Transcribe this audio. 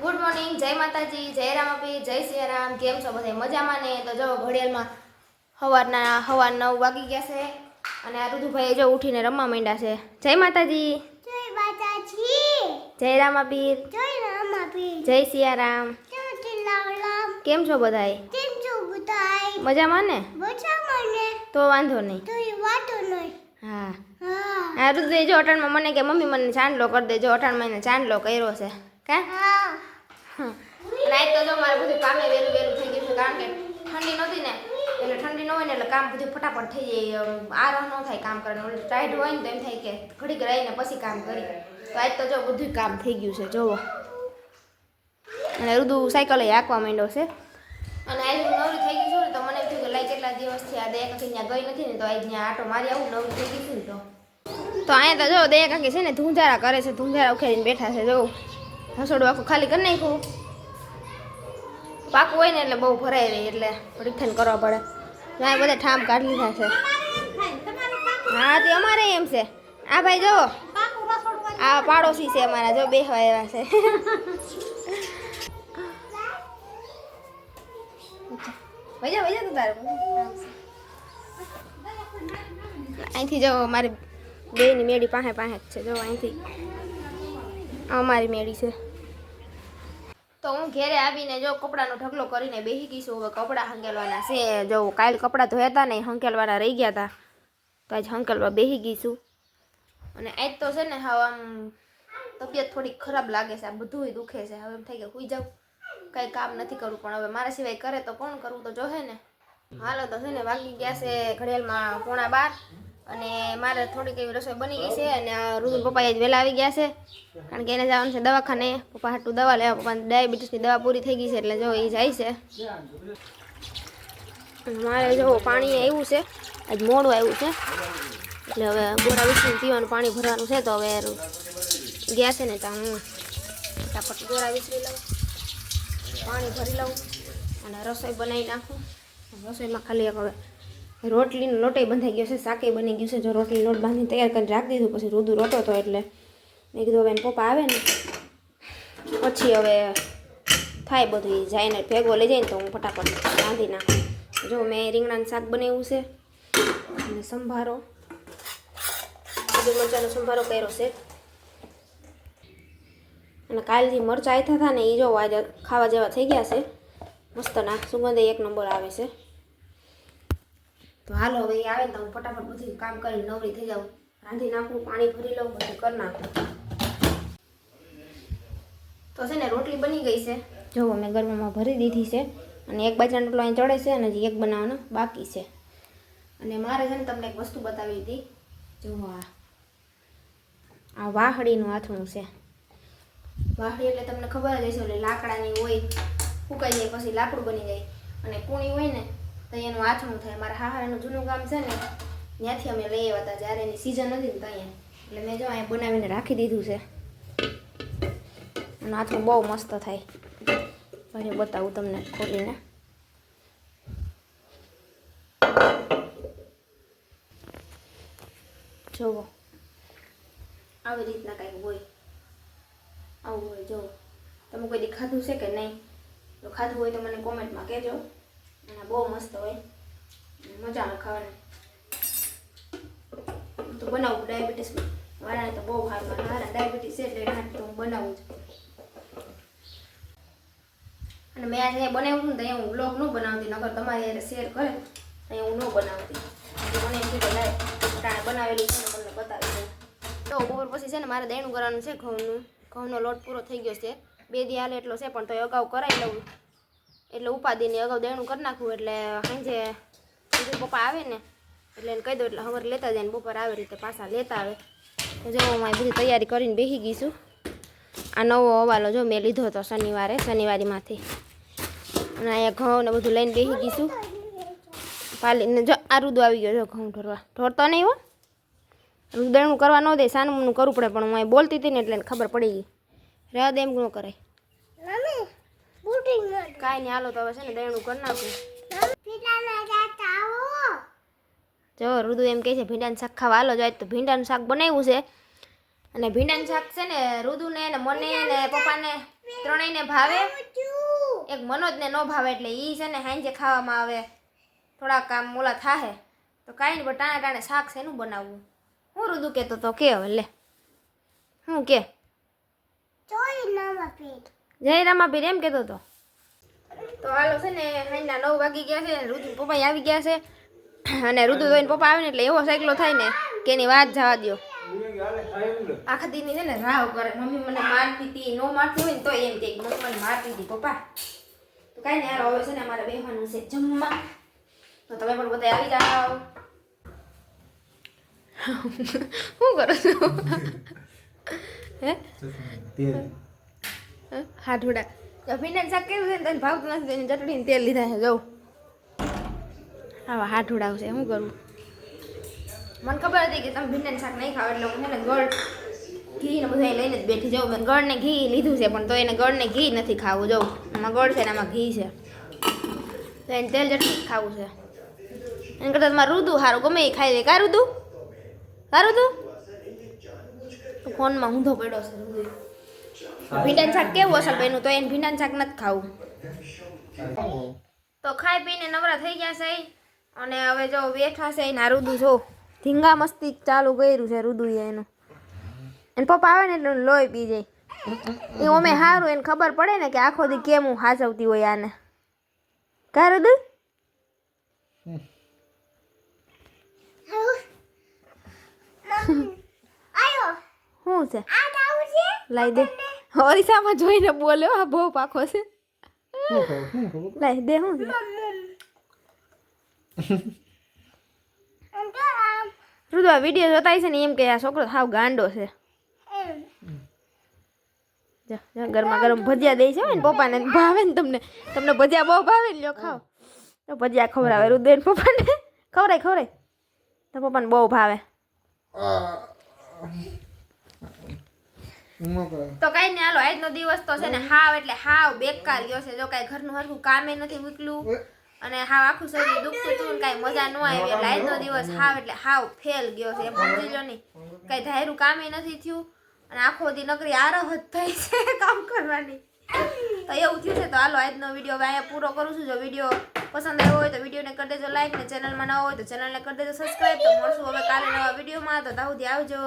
Good morning જય માતાજી જય રામાપી જય સિયારામ કેમ છો બધા? મજામાં ને? તો જો ઘડિયાળમાં સવારના સવાર નવ વાગી ગયા છે અને આ ઋતુભાઈ જો ઉઠીને રમવા માંડ્યા છે. જય માતાજી. જય માતાજી. જય રામાપીર. જય રામાપી જય સિયારામ. કેમ છો બધાય? કેમ છો બધાય? મજામાં ને? તો વાંધો નહીં. તો એ નહીં. હા. હા. રુદુભાઈ જો અટાણમાં મને કે મમ્મી મને ચાંદલો કરી દેજો. અટાણમાં એને ચાંદલો કર્યો છે. કા? હા. આજ તો જો મારે બધું કામે વહેલું વહેલું થઈ ગયું છે, કારણ કે ઠંડી નહોતી ને, એટલે ઠંડી ન હોય ને એટલે કામ બધું ફટાફટ થઈ જાય. આરામ ન થાય કામ કરવાનું. એટલે ટાઈટ હોય ને તો એમ થાય કે ઘડીક રહીને પછી કામ કરી. તો આજ તો જો બધું કામ થઈ ગયું છે, જોવો. અને રુદુ સાયકલ હાંકવા માંડ્યો છે. અને આજે નવરી થઈ ગયું છું ને તો મને થયું કે લાઈ કેટલા દિવસથી આ દયા કાકી ત્યાં ગઈ નથી ને તો આજ ત્યાં આટો મારી આવું નવરી થઈ ગયું છું તો. અહીંયા તો જો દયા કાકી છે ને ધૂંધારા કરે છે, ધૂંધારા ઉખેરીને બેઠા છે જો રસોડું આખું ખાલી કરી નાખ્યું. પાકું હોય ને એટલે બહુ ભરાઈ રહી એટલે રીઠન કરવા પડે. ત્યાં બધા ઠામ કાઢી લીધા છે. હા, તે અમારે એમ છે. આ ભાઈ જો, આ પાડોશી છે અમારા, જો બેહવા એવા છે. અહીંથી જો મારી બેની મેળી પાસે પાસે જ છે. જો અહીંથી અમારી મેળી છે. તો હું ઘેરે આવીને જો કપડાનો ઢગલો કરીને બેસી ગઈ છું. હવે કપડાં હંકેલવાના છે. જો કાલ કપડાં ધોયા હતા ને હંકેલવાના રહી ગયા હતા તો આજ હંકેલવા બેસી ગઈ છું. અને આજ તો છે ને હવે આમ તબિયત થોડી ખરાબ લાગે છે. આ બધું દુખે છે. હવે એમ થાય કે સુઈ જાઉં. કંઈ કામ નથી કરવું પણ હવે મારા સિવાય કરે તો કોણ કરવું તો જોહે ને. હાલો તો છે ને વાગી ગયા છે ઘડિયાળમાં પોણા બાર. અને મારે થોડીક એવી રસોઈ બની ગઈ છે અને રુદુ પપ્પા જ વહેલા આવી ગયા છે. કારણ કે એને જવાનું છે દવાખાને. પપ્પા હાટું દવા લેવા, પપ્પાને ડાયાબિટીસની દવા પૂરી થઈ ગઈ છે એટલે જો એ જાય છે. મારે જો પાણી આવ્યું છે. આજ મોડું આવ્યું છે. એટલે હવે ગોરા વિસરીને પીવાનું પાણી ભરવાનું છે તો હવે ગયા છે ને તો હું ફટાફટ ગોરા વિસરી લઉં, પાણી ભરી લઉં અને રસોઈ બનાવી નાખું. રસોઈમાં ખાલી એક હવે રોટલીનો લોટે બંધાઈ ગયો છે શાકે બની ગયું છે. જો રોટલી લોટ બાંધીને તૈયાર કરીને રાખી દીધું, પછી રૂદું રોટો હતો એટલે મેં કીધું હવે પપ્પા આવે ને, પછી હવે થાય બધું એ જાય ને ભેગો લઈ જાય ને તો હું ફટાફટ બાંધી નાખું. જો મેં રીંગણાનું શાક બનાવ્યું છે, અને સંભારો બધું મરચાંનો સંભારો કર્યો છે. અને કાલથી મરચાં આથા હતા ને એ જો આજે ખાવા જેવા થઈ ગયા છે. મસ્ત ના સુગંધ એક નંબર આવે છે. તો હાલો, હવે આવે ને તો હું ફટાફટ બધું કામ કરીને નવરી થઈ જાઉં. રાંધી નાખું, પાણી ભરી લઉં, બધું કરી નાખું. તો છે ને, રોટલી બની ગઈ છે. જુઓ મેં ગરમમાં ભરી દીધી છે. અને એક બાજરાનો રોટલો અહીં ચડે છે અને હજી એક બનાવવાનો બાકી છે. અને મારે છે ને તમને એક વસ્તુ બતાવી હતી. જો, આ આ વાહડીનું આથણું છે. વાહડી એટલે તમને ખબર જ હશે એટલે લાકડાની હોય, ફૂંકાઈ જાય, પછી લાકડું બની જાય. અને કૂણી હોય ને તો એનું આથમું થાય. મારા હાહાનું જૂનું ગામ છે ને, ત્યાંથી અમે લઈ આવ્યા હતા. જ્યારે એની સિઝન હતી ને ત્યાં એટલે મેં જો અહીંયા બનાવીને રાખી દીધું છે. અને આથમું બહુ મસ્ત થાય. પછી બતાવું તમને ખોલીને. જોવો. આવી રીતના કંઈક હોય. આવું હોય જુઓ તમે કોઈ ખાધું છે કે નહીં? જો ખાધું હોય તો મને કોમેન્ટમાં કહેજો. અને બહુ મસ્ત હોય. મજા આવે ખાવાની તો બનાવું ડાયાબિટીસ મારાને તો બહુ સારું મારા ડાયાબિટીસ છે એટલે તો હું બનાવું છું અને મેં આજે બનાવ્યું હતું ને અહીંયા હું બ્લોગ ન બનાવતી નગર તમારે યારે શેર કરે. અહીંયા હું ન બનાવતી. મને એમ કીધું, લાય અટાણે બનાવેલું છે તમને બતાવી દઉં. તો બપોર પછી છે ને મારે દહીણું કરવાનું છે ઘઉંનું. ઘઉંનો લોટ પૂરો થઈ ગયો છે. બે દી હાલે એટલો છે, પણ તો અગાઉ કરાવી લઉં. એટલે ઉપાદીને અગાઉ દેણું કરી નાખવું એટલે સાંજે બીજું પપ્પા આવે ને, એટલે એને કહી દઉં, એટલે સવારે લેતા જાય ને બપોર આવે રીતે પાછા લેતા આવે. તો જો હું બધી તૈયારી કરીને બેસી ગઈ છું. આ નવો હવાલો જો મેં લીધો હતો શનિવારે, શનિવારીમાંથી. અને અહીંયા ઘઉં ને બધું લઈને બેસી ગઈ છું. પાલીને જો આ રૂદો આવી ગયો, જો ઘઉં ઢોરવા. ઢોરતો નહીં હો. રૂદણું કરવા ન દે, સાનમનું કરવું પડે, પણ હું બોલતી હતી ને એટલે ખબર પડી ગઈ. રહેવા દે એમ ન કરાય. મત કાંઈ નહીં હાલો તો હવે છે ને દયણું કરી નાખું. જો રુદુ એમ કહે છે ભીંડાનું શાક ખાવા હાલો. જાય તો ભીંડાનું શાક બનાવ્યું છે. અને ભીંડાનું શાક છે ને રુદુને ને મને ને પપ્પાને ત્રણેયને ભાવે. એક મનોજને ન ભાવે એટલે ઈ છે ને હાંજે ખાવામાં આવે. થોડાક કામ ઓલા થાહે. તો કાંઈ નહીં પણ ટાણે ટાણે શાક છે એનું બનાવવું. હું રુદુ કહેતો તો કે હવે લે. હું કે? જય રામા રામાપીર એમ કહેતો તો. તો હાલો છે ને હાઈના નવ વાગી ગયા છે રુદુ પપ્પા આવી ગયા છે. અને રુદુ જોઈને પપ્પા આવે ને એટલે એવો સાયકલો થાય ને કે એની વાત જવા દ્યો. આખા દીની છે ને રાવ કરે. મમ્મી મને મારતી હતી નો મારતી હોય ને તો એમ કે મમ્મી મને મારતી હતી પપ્પા. તો કાંઈ નહીં હવે છે ને અમારે બેહવાનું છે જમવા તો તમે પણ બધા આવી જાઓ. શું કરો છો? હે? હાથોડા તો ભીંડાનું શાક કેવું છે? ને તને ભાવતું નથી એની ચટણીને તેલ લીધા છે. જવું આવા હાથ ઉડાવશે શું કરવું મને ખબર હતી કે તમે ભીંડાનું શાક નહીં ખાવ, એટલે હું છે ને ગળ ઘી ને બધા લઈને જ બેઠી જાઉં. મેં ગળને ઘી લીધું છે, પણ તો એને ગળને ઘી નથી ખાવું. જવું આમાં ગળ છે ને આમાં ઘી છે. તો એને તેલ ચટણી ખાવું છે. એને કરતાં તમારે રૂદું સારું ગમે એ ખાઈ લે. કાં રૂદું? કાં રૂદું? ફોનમાં ઊંધો પડ્યો છે રુદુ ભીંડાનું શાક કેવું અસર બન્યું? તો એને ભીંડાનું શાક નથી ખાવું. તો ખાઈ પીને નવરા થઈ ગયા છે. અને હવે જો બેઠા છે એના રુદુ જો. ધીંગા મસ્તી ચાલુ કર્યું છે રુદુ એનું. એને પપ્પા આવે ને એટલે લોહી પી જાય. એ અમે સારું એને ખબર પડે ને કે આખો દી કેમ હું હાચવતી હોય આને. કા રુદુ? શું છે? લાવી છે? લાઈ દે. ઓરિસામાં જોઈને બોલ્યો આ બહુ પાખો છે. લાઈ દે હું છે આમ તો આમ રુદુ આ વીડિયો જોતા છે ને એમ કે આ છોકરો સાવ ગાંડો છે. એમ જા, જા, ગરમા ગરમ ભજીયા દે છે ને પપ્પાને ભાવે ને તમને. તમને ભજીયા બહુ ભાવે ને લ્યો ખાઓ. તો ભજીયા ખવડાવે રુદેન પપ્પાને. ખવડાય ખવડાય તો પપ્પાને બહુ ભાવે. તો કાંઈ નહીં હાલો આજનો દિવસ તો છે ને હાવ એટલે હાવ બેકાર ગયો છે. જો કાંઈ ઘરનું હરખું કામે નથી મૂકલું અને હાવ આખું શરીર દુખતું હતું ને કાંઈ મજા ન આવી એટલે આજનો દિવસ હાવ એટલે હાવ ફેલ ગયો છે. એમ સમજી લો નહીં કાંઈ ધાર્યું કામે નથી થયું અને આખો દી નકરી આરહ જ થઈ છે કામ કરવાની. તો એવું થયું છે તો હાલો આજનો વીડિયો હવે અહીંયા પૂરો કરું છું. જો વીડિયો પસંદ આવ્યો હોય તો વિડીયોને કરી દેજો લાઈક ને ચેનલમાં ન હોય તો ચેનલને કરી દેજો સબસ્ક્રાઈબ તો મળશું હવે કાલે નવા વિડીયોમાં. તો ત્યાં આવજો.